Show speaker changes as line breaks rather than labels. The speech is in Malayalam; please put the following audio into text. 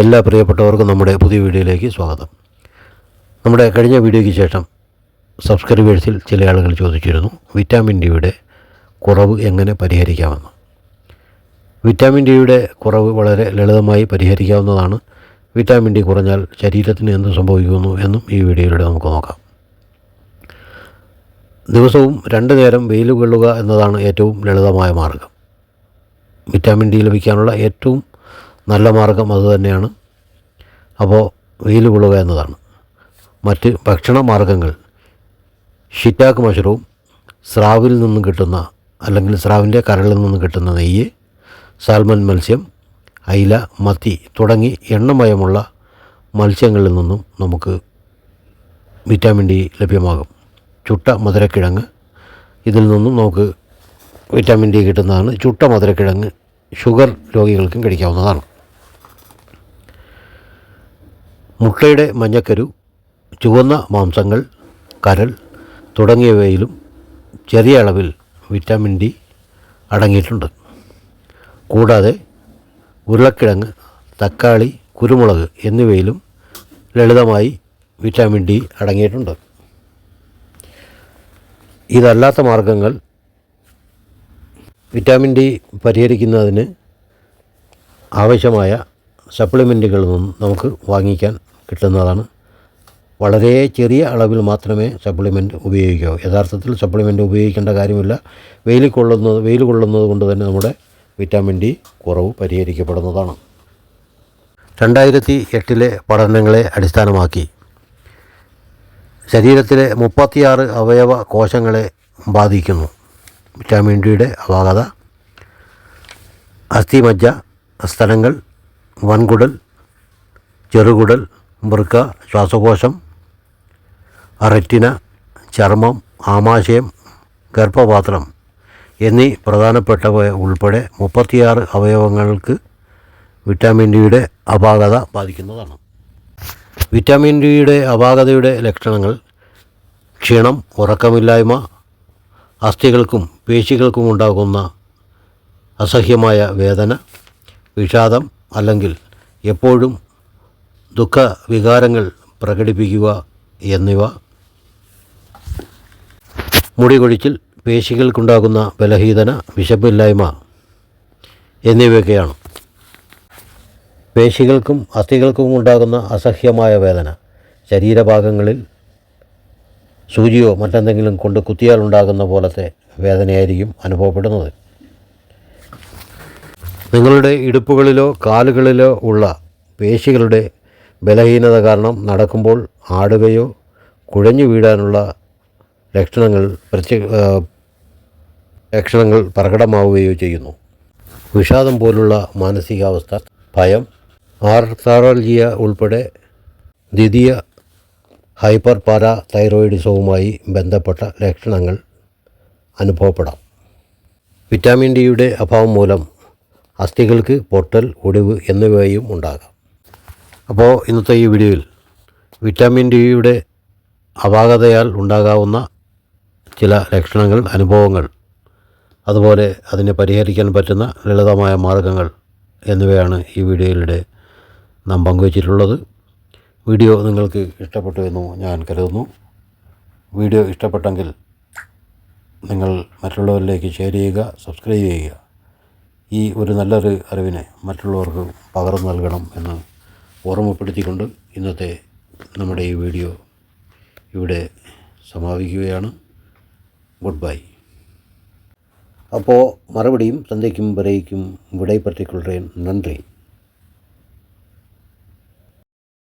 എല്ലാ പ്രിയപ്പെട്ടവർക്കും നമ്മുടെ പുതിയ വീഡിയോയിലേക്ക് സ്വാഗതം. നമ്മുടെ കഴിഞ്ഞ വീഡിയോയ്ക്ക് ശേഷം സബ്സ്ക്രൈബേഴ്സിൽ ചില ആളുകൾ ചോദിച്ചിരുന്നു വിറ്റാമിൻ ഡിയുടെ കുറവ് എങ്ങനെ പരിഹരിക്കാമെന്ന്. വിറ്റാമിൻ ഡിയുടെ കുറവ് വളരെ ലളിതമായി പരിഹരിക്കാവുന്നതാണ്. വിറ്റാമിൻ ഡി കുറഞ്ഞാൽ ശരീരത്തിന് എന്ത് സംഭവിക്കുന്നു എന്നും ഈ വീഡിയോയിലൂടെ നമുക്ക് നോക്കാം. ദിവസവും രണ്ട് നേരം വെയിൽ കൊള്ളുക എന്നതാണ് ഏറ്റവും ലളിതമായ മാർഗം. വിറ്റാമിൻ ഡി ലഭിക്കാനുള്ള ഏറ്റവും നല്ല മാർഗം അതുതന്നെയാണ് അപ്പോൾ വെയിൽ കൊള്ളുക എന്നതാണ്. മറ്റ് ഭക്ഷണ മാർഗങ്ങൾ ഷിറ്റാക്ക് മഷറൂം സ്രാവിൽ നിന്നും കിട്ടുന്ന അല്ലെങ്കിൽ സ്രാവിന്റെ കരളിൽ നിന്നും കിട്ടുന്ന നെയ്യ് സാൽമൺ മത്സ്യം അയില മത്തി തുടങ്ങി എണ്ണമയമുള്ള മത്സ്യങ്ങളിൽ നിന്നും നമുക്ക് വിറ്റാമിൻ ഡി ലഭ്യമാകും. ചുട്ട മധുരക്കിഴങ്ങ് ഇതിൽ നിന്നും നമുക്ക് വിറ്റാമിൻ ഡി കിട്ടുന്നതാണ്. ചുട്ട മധുരക്കിഴങ്ങ് ഷുഗർ രോഗികൾക്കും കഴിക്കാവുന്നതാണ്. മുട്ടയുടെ മഞ്ഞക്കരു ചുവന്ന മാംസങ്ങൾ കരൾ തുടങ്ങിയവയിലും ചെറിയ അളവിൽ വിറ്റാമിൻ ഡി അടങ്ങിയിട്ടുണ്ട്. കൂടാതെ ഉരുളക്കിഴങ്ങ് തക്കാളി കുരുമുളക് എന്നിവയിലും ലളിതമായി വിറ്റാമിൻ ഡി അടങ്ങിയിട്ടുണ്ട്. ഇതല്ലാത്ത മാർഗങ്ങൾ വിറ്റാമിൻ ഡി പരിഹരിക്കുന്നതിന് ആവശ്യമായ സപ്ലിമെന്റുകളൊന്നും നമുക്ക് വാങ്ങിക്കാൻ കിട്ടുന്നതാണ് വളരെ ചെറിയ അളവിൽ മാത്രമേ സപ്ലിമെന്റ് ഉപയോഗിക്കാവൂ. യഥാർത്ഥത്തിൽ സപ്ലിമെന്റ് ഉപയോഗിക്കേണ്ട കാര്യമില്ല. വെയിൽ കൊള്ളുന്നത് വെയിൽ കൊള്ളുന്നത് കൊണ്ട് തന്നെ നമ്മുടെ വിറ്റാമിൻ ഡി കുറവ് പരിഹരിക്കപ്പെടുന്നതാണ്. രണ്ടായിരത്തി എട്ടിലെ പഠനങ്ങളെ അടിസ്ഥാനമാക്കി ശരീരത്തിലെ മുപ്പത്തിയാറ് അവയവ കോശങ്ങളെ ബാധിക്കുന്നു. വിറ്റാമിൻ ഡിയുടെ അപാകത അസ്ഥിമജ്ജ സ്തനങ്ങൾ വൻകുടൽ ചെറുകുടൽ വൃക്ക ശ്വാസകോശം റെറ്റിന ചർമ്മം ആമാശയം ഗർഭപാത്രം എന്നീ പ്രധാനപ്പെട്ടവ ഉൾപ്പെടെ മുപ്പത്തിയാറ് അവയവങ്ങൾക്ക് വിറ്റാമിൻ ഡിയുടെ അപാകത ബാധിക്കുന്നതാണ്. വിറ്റാമിൻ ഡിയുടെ അപാകതയുടെ ലക്ഷണങ്ങൾ ക്ഷീണം ഉറക്കമില്ലായ്മ അസ്ഥികൾക്കും പേശികൾക്കും ഉണ്ടാകുന്ന അസഹ്യമായ വേദന വിഷാദം അല്ലെങ്കിൽ എപ്പോഴും ദുഃഖ വികാരങ്ങൾ പ്രകടിപ്പിക്കുക എന്നിവ. മുടി കൊഴിച്ചിൽ പേശികൾക്കുണ്ടാകുന്ന ബലഹീനത വിശപ്പില്ലായ്മ എന്നിവയൊക്കെയാണ്. പേശികൾക്കും അസ്ഥികൾക്കും ഉണ്ടാകുന്ന അസഹ്യമായ വേദന. ശരീരഭാഗങ്ങളിൽ സൂചിയോ മറ്റെന്തെങ്കിലും കൊണ്ട് കുത്തിയാൽ ഉണ്ടാകുന്ന പോലത്തെ വേദനയായിരിക്കും അനുഭവപ്പെടുന്നത്. നിങ്ങളുടെ ഇടുപ്പുകളിലോ കാലുകളിലോ ഉള്ള പേശികളുടെ ബലഹീനത കാരണം നടക്കുമ്പോൾ ആടുകയോ കുഴഞ്ഞു വീഴാനുള്ള ലക്ഷണങ്ങൾ പ്രത്യേക ലക്ഷണങ്ങൾ പ്രകടമാവുകയോ ചെയ്യുന്നു. വിഷാദം പോലുള്ള മാനസികാവസ്ഥ ഭയം ആർത്താറൽജിയ ഉൾപ്പെടെ ദ്വിതീയ ഹൈപ്പർ പാരാ തൈറോയിഡിസവുമായി ബന്ധപ്പെട്ട ലക്ഷണങ്ങൾ അനുഭവപ്പെടാം. വിറ്റാമിൻ ഡിയുടെ അഭാവം മൂലം അസ്ഥികൾക്ക് പൊട്ടൽ ഒടിവ് എന്നിവയും ഉണ്ടാകാം. അപ്പോൾ ഇന്നത്തെ ഈ വീഡിയോയിൽ വിറ്റാമിൻ ഡിയുടെ അപാകതയാൽ ഉണ്ടാകാവുന്ന ചില ലക്ഷണങ്ങൾ അനുഭവങ്ങൾ അതുപോലെ അതിനെ പരിഹരിക്കാൻ പറ്റുന്ന ലളിതമായ മാർഗങ്ങൾ എന്നിവയാണ് ഈ വീഡിയോയിലൂടെ നാം പങ്കുവച്ചിട്ടുള്ളത്. വീഡിയോ നിങ്ങൾക്ക് ഇഷ്ടപ്പെട്ടു എന്ന് ഞാൻ കരുതുന്നു. വീഡിയോ ഇഷ്ടപ്പെട്ടെങ്കിൽ നിങ്ങൾ മറ്റുള്ളവരിലേക്ക് ഷെയർ ചെയ്യുക സബ്സ്ക്രൈബ് ചെയ്യുക. ഈ ഒരു നല്ലൊരു അറിവിനെ മറ്റുള്ളവർക്ക് പകർന്നു നൽകണം എന്ന് ഓർമ്മപ്പെടുത്തിക്കൊണ്ട് ഇന്നത്തെ നമ്മുടെ ഈ വീഡിയോ ഇവിടെ സമാപിക്കുകയാണ്. Good bye. അപ്പോൾ മറുപടിയും തന്തയ്ക്കും വിടയിക്കും വിടൈ പറ്റിക്കൊള്ളേൻ നന്ദി.